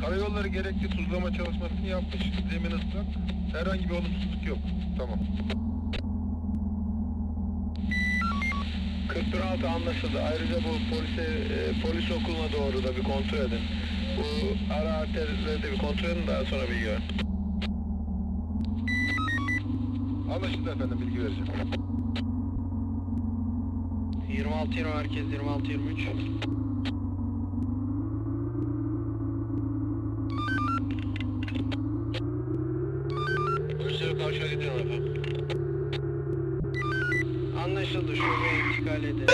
Karayolları gerekli tuzlama çalışmasını yapmış. Zemin ıslak. Herhangi bir olumsuzluk yok. Tamam. 46 anlaşıldı. Ayrıca bu polise, e, polis okuluna doğru da bir kontrol edin. Bu ara arterleri bir kontrol edin daha sonra bilgi ver. Anlaşıldı efendim bilgi vereceğim. 26 20 herkes 26 23. Polisleri karşıya gidiyorum efendim. Anlaşıldı şubeye intikal edelim.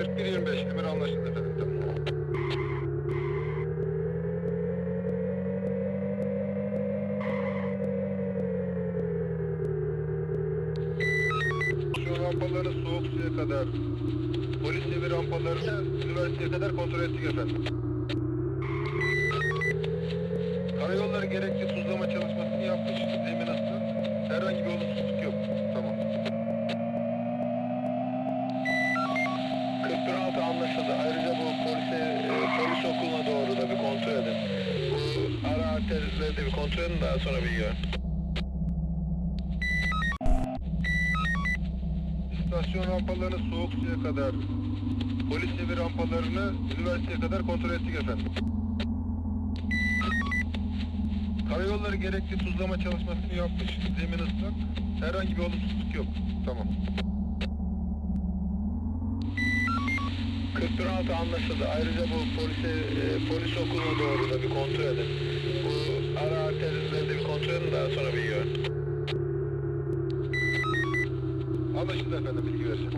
41-25 emir anlaşıldı efendim. Şu rampaları soğuk suya kadar, polis evi rampalarını üniversiteye kadar kontrol ettik efendim. Karayolları gerekli tuzlama çalışmasını yapmış. Zemin. Herhangi bir olumsuzluk yok. 46 anlaşıldı. Ayrıca bu polise, e, polis okuluna doğru da bir kontrol edin. Ara arterleri de bir kontrol edin daha sonra bilgi ver. İstasyon rampalarını soğuk suya kadar, polis evi rampalarını üniversiteye kadar kontrol ettik efendim. Karayolları gerekli tuzlama çalışmasını yapmış. Zemin ıslak. Herhangi bir olumsuzluk yok. Tamam. 46 anlaşıldı. Ayrıca bu polise, e, polis okuluna doğru da bir kontrol edin. Bu ara arterleri de bir kontrol edin daha sonra bilgi ver. Anlaşıldı efendim bilgi vereceğim.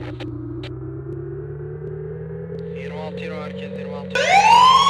26 20 herkes 26 Anlaşıldı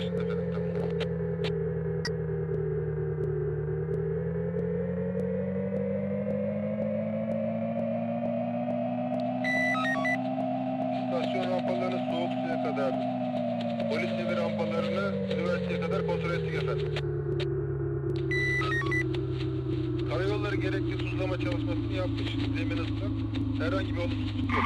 başında efendim. Tamam. İstasyon rampalarını soğuk suya kadar, polis nevi rampalarını üniversiteye kadar kontrol ettik efendim. Karayolları gerekli tuzlama çalışmasını yapmış. Zemin ıslak. Herhangi bir olumsuzluk yok.